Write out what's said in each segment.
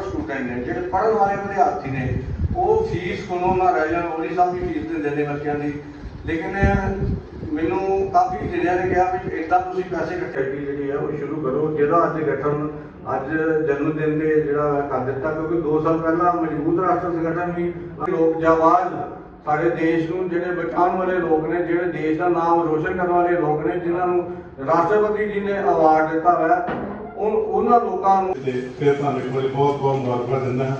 Student ਨੇ ਜਿਹੜੇ ਪੜਨ ਵਾਲੇ ਵਿਦਿਆਰਥੀ ਨੇ ਉਹ ਫੀਸ ਕੋਲੋਂ ਨਾ ਰਹਿ ਜਾਣ ਉਹਦੀ ਸਭ ਵੀ ਫੀਸ ਦਿੰਦੇ ਨੇ ਬੱਚਿਆਂ ਦੀ ਲੇਕਿਨ ਮੈਨੂੰ ਕਾਫੀ ਜ਼ਿਲ੍ਹਿਆਂ ਨੇ ਕਿਹਾ ਵੀ ਇਦਾਂ ਤੁਸੀਂ ਪੈਸੇ ਇਕੱਠੇ ਜਿਹੜੀ ਹੈ ਉਹ ਸ਼ੁਰੂ ਕਰੋ ਜਿਹਦਾ ਅੱਜ ਗਠਨ ਅੱਜ ਜਨਮ ਦਿਨ ਦੇ ਜਿਹੜਾ ਕਰ ਦਿੱਤਾ ਕਿਉਂਕਿ 2 ਸਾਲ ਪਹਿਲਾਂ ਮਜ਼ਬੂਤ ਰਾਸ਼ਟਰ ਸੰਗਠਨ ਵੀ ਲੋਕ ਜਾਵਾਜ਼ ਸਾਡੇ ਦੇਸ਼ ਨੂੰ ਜਿਹੜੇ ਬਚਾਉਣ ਵਾਲੇ ਲੋਕ ਨੇ ਜਿਹੜੇ ਦੇਸ਼ ਦਾ ਨਾਮ ਰੋਸ਼ਨ ਕਰਨ ਵਾਲੇ ਲੋਕ ਨੇ ਜਿਨ੍ਹਾਂ ਨੂੰ ਰਾਸ਼ਟਰਪਤੀ ਜੀ ਨੇ ਅਵਾਰਡ ਦਿੱਤਾ ਹੋਇਆ ਉਹ ਉਹਨਾਂ ਲੋਕਾਂ ਨੂੰ ਤੇ ਫਿਰ ਤੁਹਾਨੂੰ ਇੱਕ ਵਾਰੀ ਬਹੁਤ ਬਹੁਤ ਮੁਬਾਰਕਾਂ ਦਿੰਦਾ ਹਾਂ।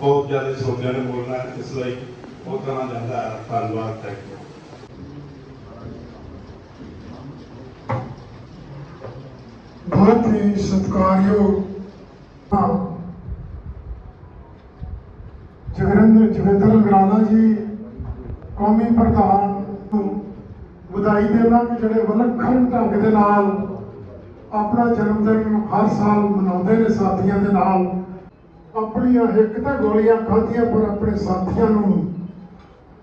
ਬਹੁਤ ਜ਼ਿਆਦਾ ਸਰੋਤਿਆਂ ਨੇ ਬੋਲਣਾ ਇਸ ਲਈ ਬਹੁਤ ਕਰਨਾ ਜਾਂਦਾ ਹੈ ਧੰਨਵਾਦ ਥੈਂਕ ਯੂ ਬਹੁਤ ਹੀ ਸਤਿਕਾਰਯੋਗ ਹਾਂ, ਜਗਰਿੰਦਰ ਜਗਿੰਦਰ ਜੀ, ਕੌਮੀ ਪ੍ਰਧਾਨ ਨੂੰ ਵਧਾਈ ਦੇਣਾ ਕਿ ਜਿਹੜੇ ਵਿਲੱਖਣ ਢੰਗ ਦੇ ਨਾਲ ਆਪਣਾ ਜਨਮ ਦਿਨ ਹਰ ਸਾਲ ਮਨਾਉਂਦੇ ਨੇ ਸਾਥੀਆਂ ਦੇ ਨਾਲ। ਆਪਣੀਆਂ ਇੱਕ ਤਾਂ ਗੋਲੀਆਂ ਖਾਧੀਆਂ, ਪਰ ਆਪਣੇ ਸਾਥੀਆਂ ਨੂੰ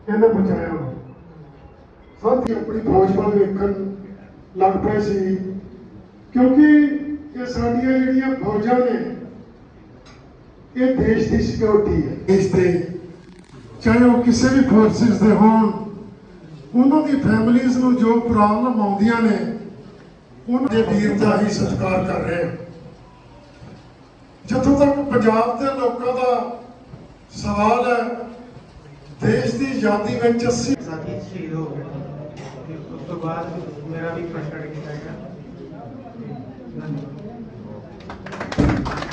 ਇਹਨੇ ਬਚਾਇਆ। ਸਾਥੀ ਆਪਣੀ ਫੌਜ ਵੱਲ ਵੇਖਣ ਲੱਗ ਪਏ ਸੀ, ਕਿਉਂਕਿ ਇਹ ਸਾਡੀਆਂ ਜਿਹੜੀਆਂ ਫੌਜਾਂ ਨੇ, ਇਹ ਦੇਸ਼ ਦੀ ਸਿਕਿਉਰਿਟੀ ਹੈ। ਦੇਸ਼ ਦੇ ਚਾਹੇ ਉਹ ਕਿਸੇ ਵੀ ਫੋਰਸਿਸ ਦੇ ਹੋਣ, ਉਹਨਾਂ ਦੀ ਫੈਮਿਲੀਆਂ ਨੂੰ ਜੋ ਪ੍ਰੋਬਲਮ ਆਉਂਦੀਆਂ ਨੇ, ਉਹਨਾਂ ਦੇ ਵੀਰ ਦਾ ਹੀ ਸਤਿਕਾਰ ਕਰ ਰਹੇ ਹਾਂ। ਜਿੱਥੋਂ ਤੱਕ ਪੰਜਾਬ ਦੇ ਲੋਕਾਂ ਦਾ ਸਵਾਲ ਹੈ, ਦੇਸ਼ ਦੀ ਆਜ਼ਾਦੀ ਵਿੱਚ 80 ਸਾਥੀ ਸ਼ਹੀਦ ਹੋ ਗਏ ਉਸ ਤੋਂ ਬਾਅਦ ਮੇਰਾ ਵੀ ਪ੍ਰਸ਼ਟ ਕੀਤਾ ਗਿਆ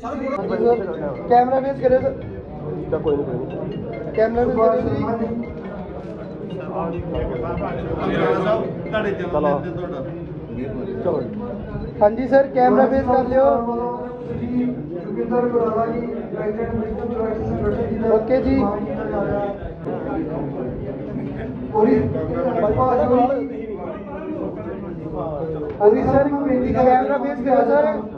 ਕੈਮਰਾ ਫੇਸ ਕਰਿਓ ਸਰ ਤਾਂ। ਕੈਮਰਾ ਫੇਸ ਕਰਿਓ ਜੀ ਹਾਂਜੀ ਸਰ ਕੈਮਰਾ ਫੇਸ ਕਰ ਲਿਓ। ਜੀ ਓਕੇ ਜੀ। ਪੂਰੀ ਹਾਂਜੀ ਸਰ ਕੈਮਰਾ ਫੇਸ ਕਰਿਓ ਸਰ।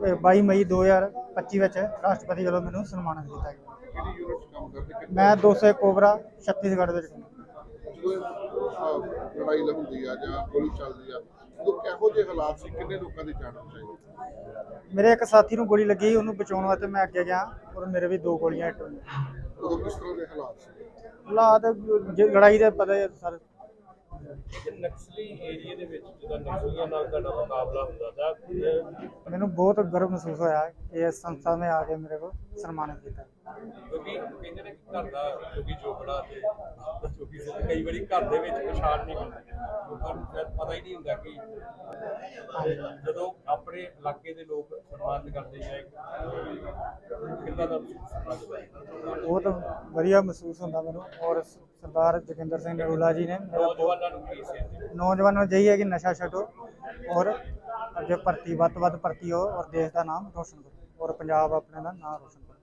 22 ਮਈ 2025 ਵਿੱਚ ਰਾਸ਼ਟਰਪਤੀ ਵੱਲੋਂ ਮੈਨੂੰ ਸਨਮਾਨਿਤ ਕੀਤਾ ਗਿਆ। ਮੈਂ 200 ਕੋਬਰਾ ਛੱਤੀਸਗੜ੍ਹ ਵਿੱਚ ਜਦੋਂ ਅਹ, ਲੜਾਈ ਹੁੰਦੀ ਆ ਜਾਂ ਗੋਲੀ ਚੱਲਦੀ ਆ ਉਦੋਂ ਕਿਹੋ ਜਿਹੇ ਹਾਲਾਤ ਸੀ? ਕਿੰਨੇ ਲੋਕਾਂ ਦੀ ਜਾਨ ਬਚਾਈ ਮੇਰੇ ਇੱਕ ਸਾਥੀ ਨੂੰ ਗੋਲੀ ਲੱਗੀ ਉਹਨੂੰ ਬਚਾਉਣ ਵਾਸਤੇ ਮੈਂ ਅੱਗੇ ਗਿਆ ਔਰ ਮੇਰੇ ਵੀ ਦੋ ਗੋਲੀਆਂ ਹਿੱਟ ਹੋਈਆਂ। ਉਦੋਂ ਕਿਸ ਤਰ੍ਹਾਂ ਦੇ ਹਾਲਾਤ ਸੀ? ਹਾਲਾਤ ਲੜਾਈ ਦੇ ਪਤਾ ਸਰ। ਨਕਸਲੀ ਏਰੀਆ ਦੇ ਵਿੱਚ ਜਦੋਂ ਨਕਸਲੀਆਂ ਨਾਲ ਤੁਹਾਡਾ ਮੁਕਾਬਲਾ ਹੁੰਦਾ ਤਾਂ ਇਹ ਮੈਨੂੰ ਬਹੁਤ ਗਰਵ ਮਹਿਸੂਸ ਹੋਇਆ ਕਿ ਇਸ ਸੰਸਥਾ ਨੇ ਆ ਕੇ ਮੇਰੇ ਕੋਲ ਸਨਮਾਨਿਤ ਕੀਤਾ। ਕਿਉਂਕਿ ਕਹਿੰਦੇ ਨੇ ਕਿ ਘਰ ਦਾ ਕਿਉਂਕਿ ਜੋਗੜਾ ਤੇ ਕਿਉਂਕਿ ਕਈ ਵਾਰੀ ਘਰ ਦੇ ਵਿੱਚ ਪਛਾਣ ਨਹੀਂ ਹੁੰਦੀ। ਲੋਕਾਂ ਨੂੰ ਸ਼ਾਇਦ ਪਤਾ ਹੀ ਨਹੀਂ ਹੁੰਦਾ ਕਿ ਜਦੋਂ ਆਪਣੇ ਇਲਾਕੇ ਦੇ ਲੋਕ ਸਨਮਾਨਿਤ ਕਰਦੇ ਜਾਂ ਕਿੰਨਾ ਦਾ ਮਹਿਸੂਸ ਹੁੰਦਾ? ਬਹੁਤ ਵਧੀਆ ਮਹਿਸੂਸ ਹੁੰਦਾ ਮੈਨੂੰ ਔਰ ਸਰਦਾਰ ਜੋਗਿੰਦਰ ਸਿੰਘ ਨਰੂਲਾ ਜੀ ਨੇ ਮੇਰਾ ਨੌਜਵਾਨਾਂ ਨੂੰ ਕੀ ਨੌਜਵਾਨਾਂ ਨੂੰ ਹੈ ਕਿ ਨਸ਼ਾ ਛੱਡੋ ਔਰ ਅੱਗੇ ਭਰਤੀ ਵੱਧ ਤੋਂ ਵੱਧ ਭਰਤੀ ਹੋ ਔਰ ਦੇਸ਼ ਦਾ ਨਾਮ ਰੋਸ਼ਨ ਕਰੋ ਔਰ ਪੰਜਾਬ ਆਪਣੇ ਦਾ ਨਾਮ ਰੋਸ਼ਨ ਕਰੋ।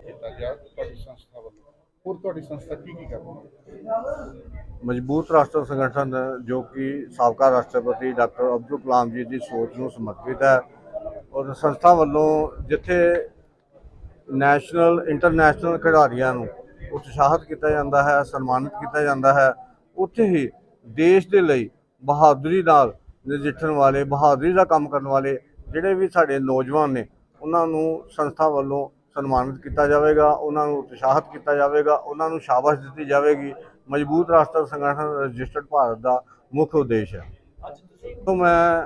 ਕੀਤਾ ਗਿਆ। ਤੁਹਾਡੀ ਸੰਸਥਾ ਵੱਲੋਂ ਹੋਰ ਤੁਹਾਡੀ ਸੰਸਥਾ ਕੀ ਕੀ ਕਰਦੀ ਹੈ? ਮਜ਼ਬੂਤ ਰਾਸ਼ਟਰ ਸੰਗਠਨ ਜੋ ਕਿ ਸਾਬਕਾ ਰਾਸ਼ਟਰਪਤੀ ਡਾਕਟਰ ਅਬਦੁਲ ਕਲਾਮ ਜੀ ਦੀ ਸੋਚ ਨੂੰ ਸਮਰਪਿਤ ਹੈ ਔਰ ਸੰਸਥਾ ਵੱਲੋਂ ਜਿੱਥੇ ਨੈਸ਼ਨਲ ਇੰਟਰਨੈਸ਼ਨਲ ਖਿਡਾਰੀਆਂ ਨੂੰ ਉਤਸ਼ਾਹਿਤ ਕੀਤਾ ਜਾਂਦਾ ਹੈ ਸਨਮਾਨਿਤ ਕੀਤਾ ਜਾਂਦਾ ਹੈ। ਉੱਥੇ ਹੀ ਦੇਸ਼ ਦੇ ਲਈ ਬਹਾਦਰੀ ਨਾਲ ਨਜਿੱਠਣ ਵਾਲੇ ਬਹਾਦਰੀ ਦਾ ਕੰਮ ਕਰਨ ਵਾਲੇ ਜਿਹੜੇ ਵੀ ਸਾਡੇ ਨੌਜਵਾਨ ਨੇ ਉਹਨਾਂ ਨੂੰ ਸੰਸਥਾ ਵੱਲੋਂ ਸਨਮਾਨਿਤ ਕੀਤਾ ਜਾਵੇਗਾ ਉਹਨਾਂ ਨੂੰ ਉਤਸ਼ਾਹਿਤ ਕੀਤਾ ਜਾਵੇਗਾ ਉਹਨਾਂ ਨੂੰ ਸ਼ਾਬਾਸ਼ ਦਿੱਤੀ ਜਾਵੇਗੀ। ਮਜ਼ਬੂਤ ਰਾਸ਼ਟਰ ਸੰਗਠਨ ਰਜਿਸਟਰਡ ਭਾਰਤ ਦਾ ਮੁੱਖ ਉਦੇਸ਼ ਹੈ। ਤੋਂ ਮੈਂ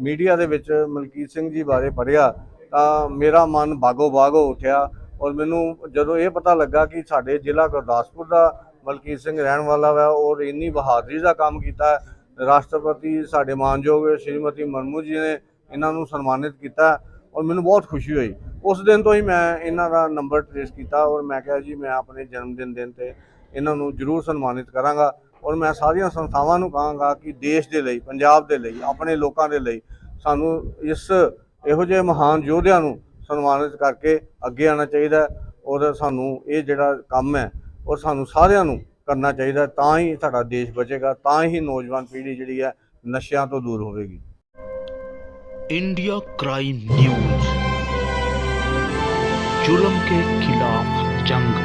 ਮੀਡੀਆ ਦੇ ਵਿੱਚ ਮਲਕੀਤ ਸਿੰਘ ਜੀ ਬਾਰੇ ਪੜ੍ਹਿਆ। ਤਾਂ ਮੇਰਾ ਮਨ ਬਾਗੋ ਬਾਗ ਹੋ ਉੱਠਿਆ ਔਰ ਮੈਨੂੰ ਜਦੋਂ ਇਹ ਪਤਾ ਲੱਗਾ ਕਿ ਸਾਡੇ ਜ਼ਿਲ੍ਹਾ ਗੁਰਦਾਸਪੁਰ ਦਾ ਮਲਕੀਤ ਸਿੰਘ ਰਹਿਣ ਵਾਲਾ ਵਾ, ਔਰ ਇੰਨੀ ਬਹਾਦਰੀ ਦਾ ਕੰਮ ਕੀਤਾ, ਰਾਸ਼ਟਰਪਤੀ ਸਾਡੇ ਮਾਨਯੋਗ ਸ਼੍ਰੀਮਤੀ ਮਨਮੂ ਜੀ ਨੇ ਇਹਨਾਂ ਨੂੰ ਸਨਮਾਨਿਤ ਕੀਤਾ ਔਰ ਮੈਨੂੰ ਬਹੁਤ ਖੁਸ਼ੀ ਹੋਈ। ਉਸ ਦਿਨ ਤੋਂ ਹੀ ਮੈਂ ਇਹਨਾਂ ਦਾ ਨੰਬਰ ਟ੍ਰੇਸ ਕੀਤਾ ਔਰ ਮੈਂ ਕਿਹਾ ਜੀ, ਮੈਂ ਆਪਣੇ ਜਨਮ ਦਿਨ ਦਿਨ ਤੇ ਇਹਨਾਂ ਨੂੰ ਜ਼ਰੂਰ ਸਨਮਾਨਿਤ ਕਰਾਂਗਾ ਔਰ ਮੈਂ ਸਾਰੀਆਂ ਸੰਸਥਾਵਾਂ ਨੂੰ ਕਹਾਂਗਾ ਕਿ ਦੇਸ਼ ਦੇ ਲਈ, ਪੰਜਾਬ ਦੇ ਲਈ, ਆਪਣੇ ਲੋਕਾਂ ਦੇ ਲਈ ਸਾਨੂੰ ਇਸ ਇਹੋ ਜਿਹੇ ਮਹਾਨ ਯੋਧਿਆਂ ਨੂੰ ਸਨਮਾਨਿਤ ਕਰਕੇ ਅੱਗੇ ਆਉਣਾ ਚਾਹੀਦਾ ਹੈ ਔਰ ਸਾਨੂੰ ਇਹ ਜਿਹੜਾ ਕੰਮ ਹੈ ਔਰ ਸਾਨੂੰ ਸਾਰਿਆਂ ਨੂੰ ਕਰਨਾ ਚਾਹੀਦਾ ਹੈ। ਤਾਂ ਹੀ ਸਾਡਾ ਦੇਸ਼ ਬਚੇਗਾ ਤਾਂ ਹੀ ਨੌਜਵਾਨ ਪੀੜ੍ਹੀ ਜਿਹੜੀ ਹੈ ਨਸ਼ਿਆਂ ਤੋਂ ਦੂਰ ਹੋਵੇਗੀ इंडिया क्राइम न्यूज जुर्म के खिलाफ जंग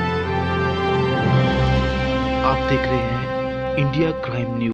आप देख रहे हैं इंडिया क्राइम न्यूज